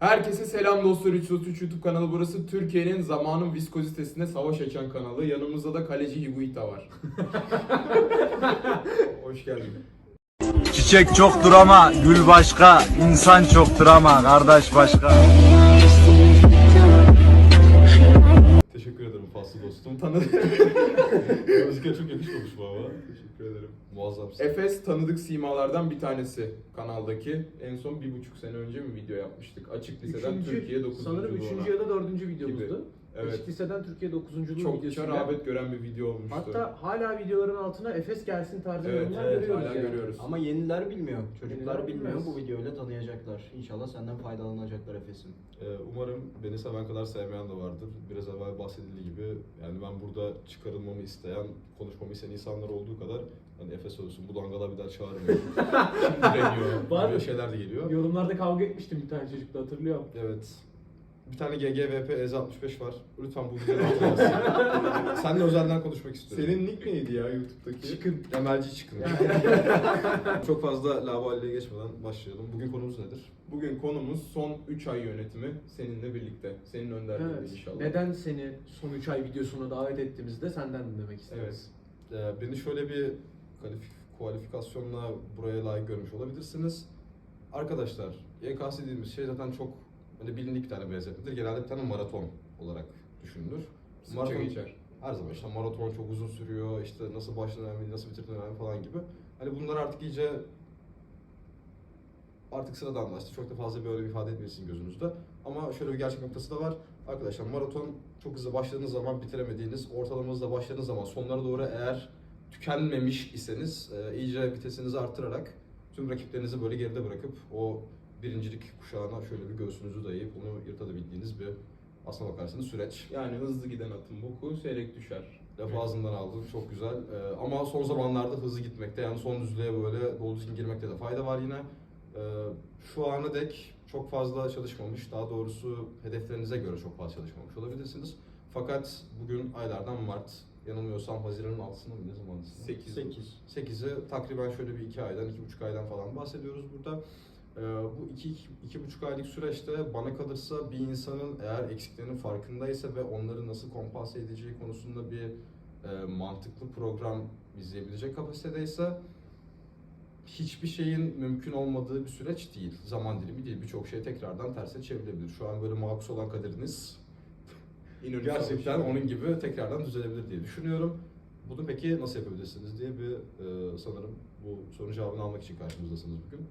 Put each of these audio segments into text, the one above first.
Herkese selam dostlar 333 YouTube kanalı burası Türkiye'nin zamanın viskozitesine savaş açan kanalı. Yanımızda da kaleci Higuita var. Hoş geldin. Çiçek çoktur ama gül başka, insan çoktur ama kardeş başka. Teşekkür ederim faslı dostum. Tanıdık. Müzikler çok yakışmamış bu ama. Teşekkür ederim. Muazzamsın. Efes tanıdık simalardan bir tanesi kanaldaki. En son bir buçuk sene önce mi video yapmıştık? Açık liseden Üçüncü, Türkiye 9. Sanırım üçüncü ya da dördüncü videomuzdu. Evet. Liseden Türkiye dokuzunculuğu Çokça videosuyla. rağbet gören bir video olmuştu. Hatta hala videoların altına Efes gelsin tarzı Evet, yorumlar evet, görüyoruz hala yani. görüyoruz. Ama yeniler bilmiyor. Çocuklar Yeniler bilmiyor. bilmez. Bu videoyla tanıyacaklar. İnşallah senden faydalanacaklar Efes'in. Ee, umarım beni seven kadar sevmeyen de vardır. Biraz evvel bahsedildiği gibi yani ben burada çıkarılmamı isteyen, konuşmamı isteyen insanlar olduğu kadar hani Efes olsun bu dangala bir daha çağırmıyor. Kim direniyor? Var Böyle şeyler de geliyor. Yorumlarda kavga etmiştim bir tane çocukla hatırlıyorum. Evet. Bir tane GGVP EZ65 var. Lütfen bu videoyu. Seninle özelden konuşmak istiyorum. Senin nick neydi ya YouTube'daki? Çıkın. Emelci çıkın. Çok fazla lavalliye geçmeden başlayalım. Bugün konumuz nedir? Bugün konumuz son 3 ay yönetimi seninle birlikte. Senin önderliğinde Evet. inşallah. Neden seni son 3 ay videosuna davet ettiğimizde senden dinlemek isteriz. Evet. Ee, beni şöyle bir kalif- kualifikasyonla buraya layık görmüş olabilirsiniz. Arkadaşlar, YKS dediğimiz şey zaten çok hani bilindik bir tane benzetmedir. Genelde bir tane maraton olarak düşünülür. Sıkça geçer. her zaman işte maraton çok uzun sürüyor, işte nasıl başladığın önemli, nasıl bitirdiğin önemli falan gibi. Hani bunlar artık iyice artık sıradanlaştı. Çok da fazla böyle ifade etmesin gözünüzde. Ama şöyle bir gerçek noktası da var. Arkadaşlar maraton çok hızlı başladığınız zaman bitiremediğiniz, ortalama hızla başladığınız zaman sonlara doğru eğer tükenmemiş iseniz e, iyice vitesinizi artırarak tüm rakiplerinizi böyle geride bırakıp o birincilik kuşağına şöyle bir göğsünüzü dayayıp onu yırtabildiğiniz bir aslına bakarsanız süreç. Yani hızlı giden atın boku seyrek düşer. Lafı ağzından aldın çok güzel. Ee, ama son zamanlarda hızlı gitmekte yani son düzlüğe böyle dolu düzgün girmekte de fayda var yine. Ee, şu ana dek çok fazla çalışmamış. Daha doğrusu hedeflerinize göre çok fazla çalışmamış olabilirsiniz. Fakat bugün aylardan Mart, yanılmıyorsam Haziran'ın 6'sında mı ne zaman? 8. 8. 8'i takriben şöyle bir 2 aydan, 2,5 aydan falan bahsediyoruz burada. Ee, bu 2 iki, iki buçuk aylık süreçte bana kalırsa bir insanın eğer eksiklerinin farkındaysa ve onları nasıl kompanse edeceği konusunda bir e, mantıklı program izleyebilecek kapasitedeyse hiçbir şeyin mümkün olmadığı bir süreç değil. Zaman dilimi değil. Birçok şey tekrardan terse çevrilebilir. Şu an böyle makus olan kaderiniz İnönü gerçekten onun gibi tekrardan düzelebilir diye düşünüyorum. Bunu peki nasıl yapabilirsiniz diye bir e, sanırım bu sorunun cevabını almak için karşımızdasınız bugün.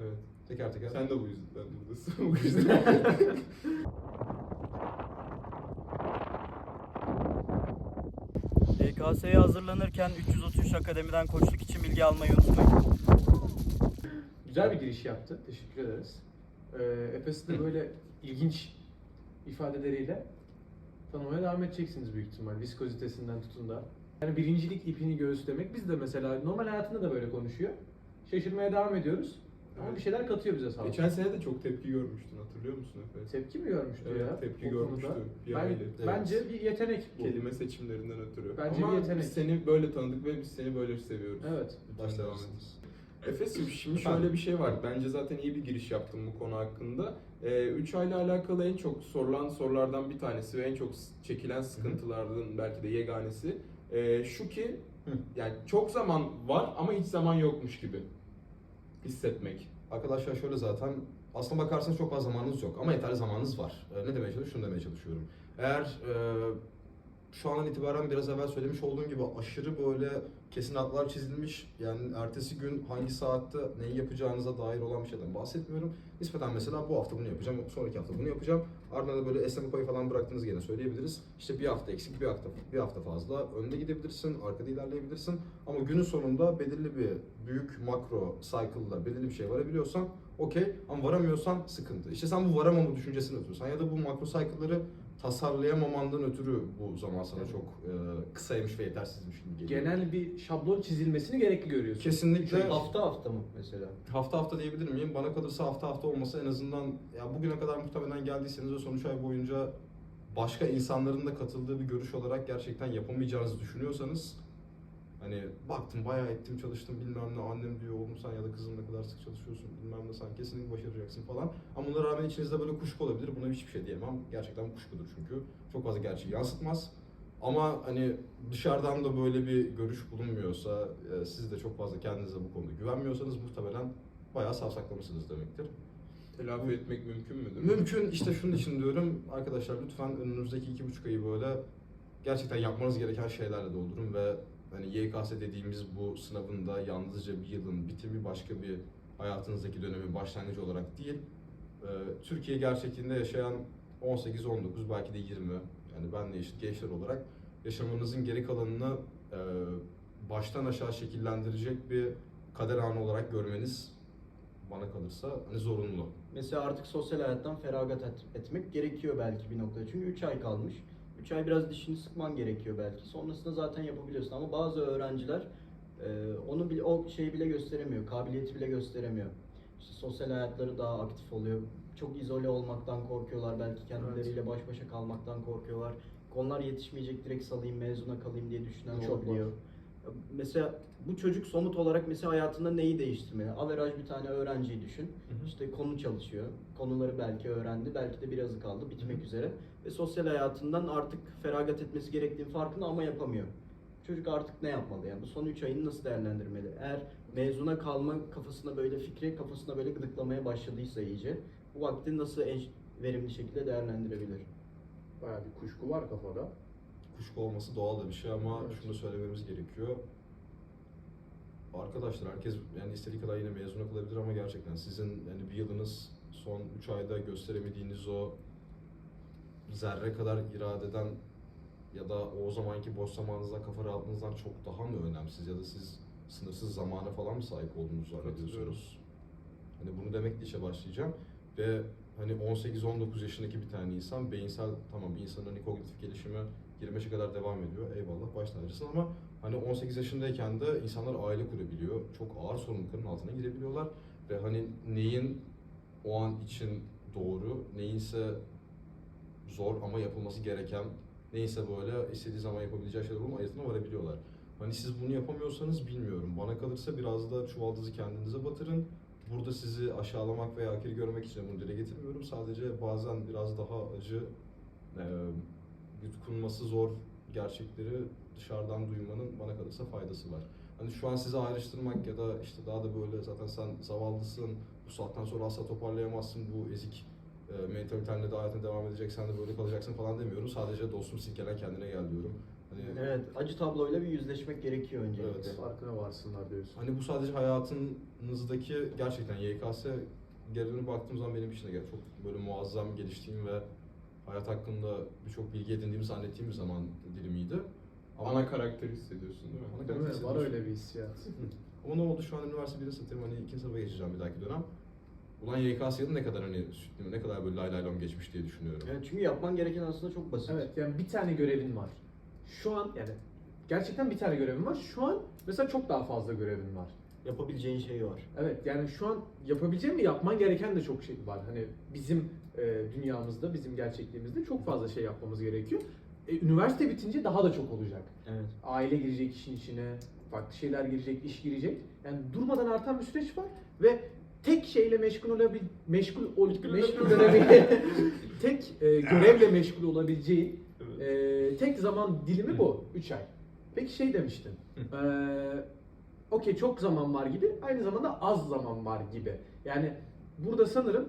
Evet. Teker teker. Sen de bu yüzden buradasın. bu yüzden. YKS'ye hazırlanırken 333 Akademi'den koçluk için bilgi almayı unutmayın. Güzel bir giriş yaptı. Teşekkür ederiz. Ee, Efes'i de böyle ilginç ifadeleriyle tanımaya devam edeceksiniz büyük ihtimal. Viskozitesinden tutun da. Yani birincilik ipini göğüslemek. Biz de mesela normal hayatında da böyle konuşuyor. Şaşırmaya devam ediyoruz. Ama Evet. bir şeyler katıyor bize sağ olsun. Geçen sene de çok tepki görmüştün hatırlıyor musun Efe? Tepki mi görmüştü Evet, ya? tepki o görmüştü. konuda? Bir Ben, aile. Bence bir yetenek bu. Kelime seçimlerinden ötürü. Bence Ama bir yetenek. biz seni böyle tanıdık ve biz seni böyle seviyoruz. Evet. Lütfen devam et. Efes'im şimdi şöyle bir şey var. Bence zaten iyi bir giriş yaptım bu konu hakkında. 3 ayla alakalı en çok sorulan sorulardan bir tanesi ve en çok çekilen sıkıntılardan belki de yeganesi e, şu ki Hı. yani çok zaman var ama hiç zaman yokmuş gibi hissetmek. Arkadaşlar şöyle zaten aslına bakarsanız çok fazla zamanınız yok ama yeterli zamanınız var. Ee, ne demeye çalışıyorum? Şunu demeye çalışıyorum. Eğer e, şu andan itibaren biraz evvel söylemiş olduğum gibi aşırı böyle kesin hatlar çizilmiş yani ertesi gün hangi saatte neyi yapacağınıza dair olan bir şeyden bahsetmiyorum. Nispeten mesela bu hafta bunu yapacağım, sonraki hafta bunu yapacağım. Ardından da böyle esneme payı falan bıraktığınız gene söyleyebiliriz. İşte bir hafta eksik, bir hafta bir hafta fazla önde gidebilirsin, arkada ilerleyebilirsin. Ama günün sonunda belirli bir büyük makro cycle'da belirli bir şey varabiliyorsan okey ama varamıyorsan sıkıntı. İşte sen bu varamama düşüncesini ötürsen ya da bu makro cycle'ları tasarlayamamandan ötürü bu zaman sana çok e, kısaymış ve yetersizmiş gibi geliyor. Genel bir şablon çizilmesini gerekli görüyorsun. Kesinlikle Hafta hafta mı mesela? hafta hafta diyebilir miyim? Bana kalırsa hafta hafta olmasa en azından ya bugüne kadar muhtemelen geldiyseniz ve son üç ay boyunca başka insanların da katıldığı bir görüş olarak gerçekten yapamayacağınızı düşünüyorsanız Hani baktım bayağı ettim çalıştım bilmem ne annem diyor oğlum sen ya da kızım ne kadar sık çalışıyorsun bilmem ne sen kesinlikle başaracaksın falan. Ama buna rağmen içinizde böyle kuşku olabilir buna hiçbir şey diyemem. Gerçekten kuşkudur çünkü. Çok fazla gerçeği yansıtmaz. Ama hani dışarıdan da böyle bir görüş bulunmuyorsa, e, siz de çok fazla kendinize bu konuda güvenmiyorsanız muhtemelen bayağı savsaklamışsınız demektir. Telafi etmek mümkün müdür? Mümkün işte şunun için diyorum arkadaşlar lütfen önünüzdeki iki buçuk ayı böyle gerçekten yapmanız gereken şeylerle doldurun ve hani YKS dediğimiz bu sınavın da yalnızca bir yılın bitimi başka bir hayatınızdaki dönemin başlangıcı olarak değil e, Türkiye gerçekliğinde yaşayan 18-19 belki de 20 yani benle eşit gençler olarak yaşamanızın geri kalanını e, baştan aşağı şekillendirecek bir kader anı olarak görmeniz bana kalırsa hani zorunlu. Mesela artık sosyal hayattan feragat et- etmek gerekiyor belki bir noktada. Çünkü 3 ay kalmış. 3 ay biraz dişini sıkman gerekiyor belki. Sonrasında zaten yapabiliyorsun ama bazı öğrenciler e, onu bile o şeyi bile gösteremiyor, kabiliyeti bile gösteremiyor. İşte sosyal hayatları daha aktif oluyor. Çok izole olmaktan korkuyorlar belki kendileriyle baş başa kalmaktan korkuyorlar. Konular yetişmeyecek direkt salayım mezuna kalayım diye düşünen Çok olabiliyor. var. Mesela bu çocuk somut olarak mesela hayatında neyi değiştirmeli? Averaj bir tane öğrenciyi düşün. hı. İşte konu çalışıyor. Konuları belki öğrendi. Belki de birazı kaldı. Bitmek üzere. Ve sosyal hayatından artık feragat etmesi gerektiğini farkında ama yapamıyor. Çocuk artık ne yapmalı? Yani bu son 3 ayını nasıl değerlendirmeli? Eğer mezuna kalma kafasına böyle fikri kafasına böyle gıdıklamaya başladıysa iyice bu vakti nasıl en verimli şekilde değerlendirebilir? Bayağı bir kuşku var kafada. Kuşku olması doğal da bir şey ama Evet. şunu söylememiz gerekiyor. Arkadaşlar herkes yani istediği kadar yine mezuna kalabilir ama gerçekten sizin yani bir yılınız son 3 ayda gösteremediğiniz o zerre kadar iradeden ya da o zamanki boş zamanınızdan, kafa rahatlığınızdan çok daha mı önemsiz ya da siz sınırsız zamana falan mı sahip olduğunuzu zannediyorsunuz? Hani bunu demekle işe başlayacağım ve hani 18-19 yaşındaki bir tane insan beyinsel tamam bir insanın hani kognitif gelişimi 25'e kadar devam ediyor. Eyvallah baş tacısın ama hani 18 yaşındayken de insanlar aile kurabiliyor. Çok ağır sorumlulukların altına girebiliyorlar ve hani neyin o an için doğru, neyinse zor ama yapılması gereken, neyse böyle istediği zaman yapabileceği şeyler olma ayırtına varabiliyorlar. Hani siz bunu yapamıyorsanız bilmiyorum. Bana kalırsa biraz da çuvaldızı kendinize batırın. Burada sizi aşağılamak veya hakir görmek için bunu dile getirmiyorum. Sadece bazen biraz daha acı, yutkunması zor gerçekleri dışarıdan duymanın bana kalırsa faydası var. Hani şu an sizi ayrıştırmak ya da işte daha da böyle zaten sen zavallısın, bu saatten sonra asla toparlayamazsın, bu ezik e, mentalitenle de hayatına devam edecek, sen de böyle kalacaksın falan demiyorum. Sadece dostum silkelen kendine gel diyorum. Hani Evet, acı tabloyla bir yüzleşmek gerekiyor öncelikle. Evet. Farkına varsınlar diyorsun. Hani bu sadece hayatınızdaki gerçekten YKS geri dönüp baktığım zaman benim için de çok böyle muazzam geliştiğim ve hayat hakkında birçok bilgi edindiğimi zannettiğim bir zaman dilimiydi. Ana karakter hissediyorsun değil mi? Ana Değil mi? karakter Var hissediyorsun. öyle bir hissiyat. Ama ne oldu şu an üniversite 1'e sınıftayım hani ikinci sınıfa geçeceğim bir dahaki dönem. Ulan YKS'ye ne kadar hani sütlü ne kadar böyle lay lay lom geçmiş diye düşünüyorum. Evet, çünkü yapman gereken aslında çok basit. Evet yani bir tane görevin var. Şu an yani gerçekten bir tane görevin var. Şu an mesela çok daha fazla görevin var. Yapabileceğin şey var. Evet yani şu an yapabileceğin ve yapman gereken de çok şey var. Hani bizim dünyamızda, bizim gerçekliğimizde çok fazla şey yapmamız gerekiyor. E, üniversite bitince daha da çok olacak. Evet. Aile girecek işin içine, farklı şeyler girecek, iş girecek. Yani durmadan artan bir süreç var ve tek şeyle meşgul olabil meşgul ol, meşgul olabil tek e, görevle meşgul olabileceğin e, tek zaman dilimi bu 3 ay. Peki şey demiştin. E, Okey çok zaman var gibi, aynı zamanda az zaman var gibi. Yani burada sanırım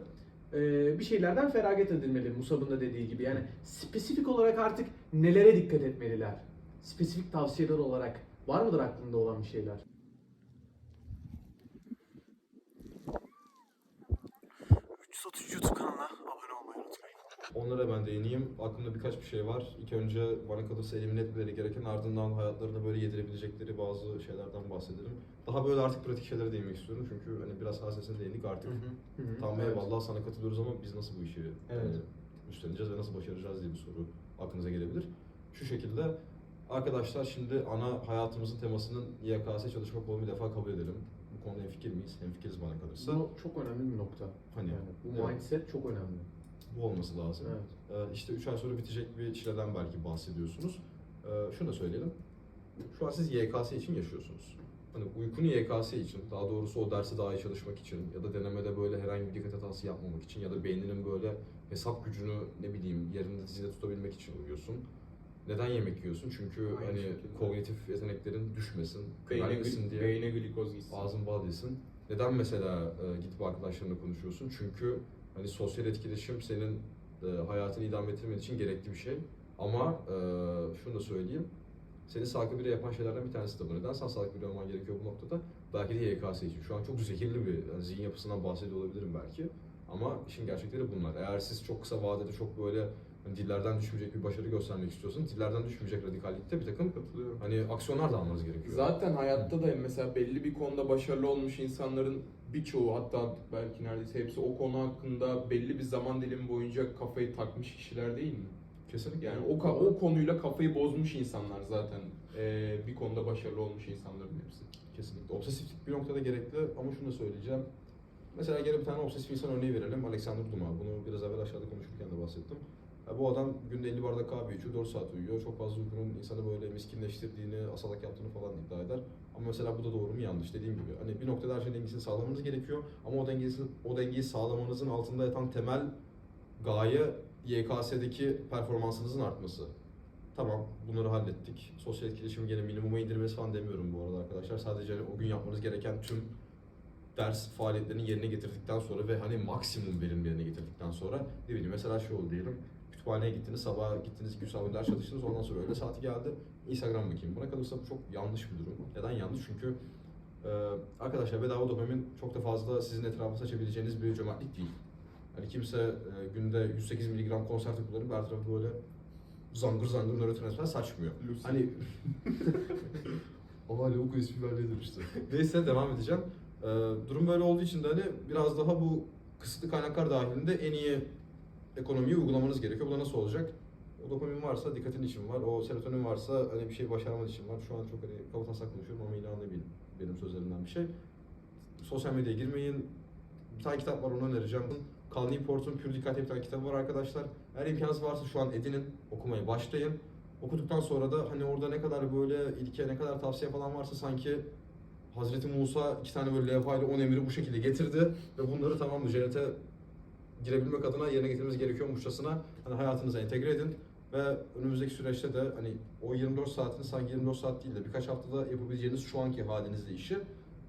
e, bir şeylerden feragat edilmeli Musab'ın da dediği gibi. Yani spesifik olarak artık nelere dikkat etmeliler? Spesifik tavsiyeler olarak var mıdır aklında olan bir şeyler? YouTube kanalına abone olmayı unutmayın. Onlara ben değineyim. Aklımda birkaç bir şey var. İlk önce bana kalırsa elimine etmeleri gereken ardından hayatlarına böyle yedirebilecekleri bazı şeylerden bahsedelim. Daha böyle artık pratik şeylere değinmek istiyorum çünkü hani biraz hassasiyetine değindik artık. Tamam Evet. eyvallah sana katılıyoruz ama biz nasıl bu işi Evet. hani, üstleneceğiz ve nasıl başaracağız diye bir soru aklınıza gelebilir. Şu şekilde arkadaşlar şimdi ana hayatımızın temasının YKS çalışmak olduğunu bir defa kabul edelim. Bu konuda hemfikir miyiz? Hemfikiriz bana kalırsa. Bu çok önemli bir nokta. Hani, yani bu evet. mindset çok önemli. Bu olması lazım. Evet. Ee, işte 3 ay sonra bitecek bir çileden belki bahsediyorsunuz. Ee, şunu da söyleyelim. Şu an siz YKS için yaşıyorsunuz. Hani uykunu YKS için, daha doğrusu o dersi daha iyi çalışmak için ya da denemede böyle herhangi bir dikkat hatası yapmamak için ya da beyninin böyle hesap gücünü ne bileyim yerinde dizide tutabilmek için uyuyorsun. Neden yemek yiyorsun? Çünkü Aynı hani şekilde. kognitif yeteneklerin düşmesin, gli- diye beyne glikoz gitsin. ağzın bal yesin. Neden mesela e, gidip arkadaşlarınla konuşuyorsun? Çünkü hani sosyal etkileşim senin e, hayatını idame ettirmen için gerekli bir şey. Ama e, şunu da söyleyeyim. Seni sağlıklı biri yapan şeylerden bir tanesi de bu. Neden sen sağlıklı biri olman gerekiyor bu noktada? Belki de YKS için. Şu an çok zehirli bir yani zihin yapısından bahsediyor olabilirim belki. Ama işin gerçekleri bunlar. Eğer siz çok kısa vadede çok böyle hani dillerden düşmeyecek bir başarı göstermek istiyorsanız dillerden düşmeyecek radikallikte bir takım hani aksiyonlar da almanız gerekiyor. Zaten hayatta da mesela belli bir konuda başarılı olmuş insanların birçoğu hatta belki neredeyse hepsi o konu hakkında belli bir zaman dilimi boyunca kafayı takmış kişiler değil mi? Kesinlikle. Yani o, o konuyla kafayı bozmuş insanlar zaten Ee, bir konuda başarılı olmuş insanların hepsi. Kesinlikle. Obsesiflik bir noktada gerekli ama şunu da söyleyeceğim. Mesela gene bir tane obsesif insan örneği verelim. Alexander Dumas. Bunu biraz evvel aşağıda konuşurken de bahsettim. Ya bu adam günde 50 bardak kahve içiyor, 4 saat uyuyor. Çok fazla uykunun insanı böyle miskinleştirdiğini, asalak yaptığını falan iddia eder. Ama mesela bu da doğru mu yanlış dediğim gibi. Hani bir noktada her şeyin dengesini sağlamanız gerekiyor. Ama o dengeyi, o dengeyi sağlamanızın altında yatan temel gaye YKS'deki performansınızın artması. Tamam bunları hallettik. Sosyal etkileşimi gene minimuma indirmesi falan demiyorum bu arada arkadaşlar. Sadece o gün yapmanız gereken tüm ders faaliyetlerini yerine getirdikten sonra ve hani maksimum verim yerine getirdikten sonra ne bileyim mesela şu oldu diyelim. Kütüphaneye gittiniz, sabah gittiniz, 2 saat ders çalıştınız, ondan sonra öğle saati geldi. Instagram bakayım. Buna kalırsa bu çok yanlış bir durum. Neden yanlış? Çünkü e, arkadaşlar bedava dopamin çok da fazla sizin etrafınızda açabileceğiniz bir cömertlik değil. Hani kimse e, günde 108 mg konsantre kullanıp her tarafı böyle zangır zangır nörotransfer saçmıyor. Lucy. Hani Ama lavuk ismi verdiğidir işte. Neyse devam edeceğim. Ee, durum böyle olduğu için de hani biraz daha bu kısıtlı kaynaklar dahilinde en iyi ekonomiyi uygulamanız gerekiyor. Bu da nasıl olacak? O dopamin varsa dikkatin için var. O serotonin varsa hani bir şey başarman için var. Şu an çok hani kaba taslak konuşuyorum ama yine anlayabilin benim sözlerimden bir şey. Sosyal medyaya girmeyin. Bir tane kitap var onu önereceğim. Cal Newport'un Pür Dikkat bir tane kitabı var arkadaşlar. Eğer imkanınız varsa şu an edinin, okumaya başlayın. Okuduktan sonra da hani orada ne kadar böyle ilke, ne kadar tavsiye falan varsa sanki Hazreti Musa iki tane böyle levhayla on emiri bu şekilde getirdi ve bunları tamam cennete girebilmek adına yerine getirmemiz gerekiyormuşçasına hani hayatınıza entegre edin ve önümüzdeki süreçte de hani o 24 saatini sanki 24 saat değil de birkaç haftada yapabileceğiniz şu anki halinizde işi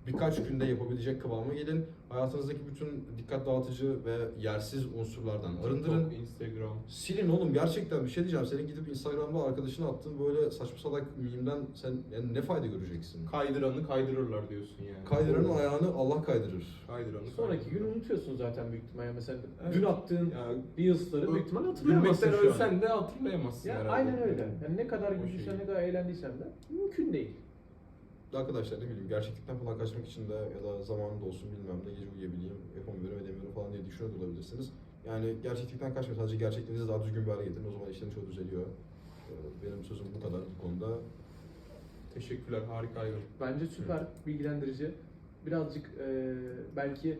birkaç günde yapabilecek kıvama gelin. Hayatınızdaki bütün dikkat dağıtıcı ve yersiz unsurlardan arındırın. TikTok, Instagram. Silin oğlum gerçekten bir şey diyeceğim. Senin gidip Instagram'da arkadaşına attığın böyle saçma salak mimden sen yani ne fayda göreceksin? Kaydıranı kaydırırlar diyorsun yani. Kaydıranın ayağını Allah kaydırır. Kaydıranı Sonraki gün kaydırırlar. unutuyorsun zaten büyük ihtimalle. Mesela Evet. dün attığın Ya, Reels'ları büyük ihtimalle hatırlayamazsın Gülmekten şu an. ölsen de hatırlayamazsın Ya herhalde. aynen öyle. Yani ne kadar güldüysen şeyi. ne kadar eğlendiysen de mümkün değil. Arkadaşlar ne bileyim gerçeklikten falan kaçmak için de ya da zamanında olsun bilmem ne gece uyuyabileyim, yapamıyorum edemiyorum falan diye düşünüyor olabilirsiniz. Yani gerçeklikten kaçmayın sadece gerçekliğinizi daha düzgün bir hale getirin o zaman işleriniz çok düzeliyor. Ee, Benim sözüm bu kadar bu konuda. Teşekkürler harikaydı. Bence süper bilgilendirici. Birazcık e, belki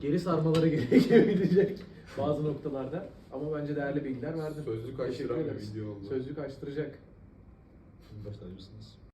geri sarmaları gerekebilecek bazı noktalarda. Ama bence değerli bilgiler verdin. Sözlük açtıran bir video oldu. Sözlük açtıracak. Başlayabilirsiniz.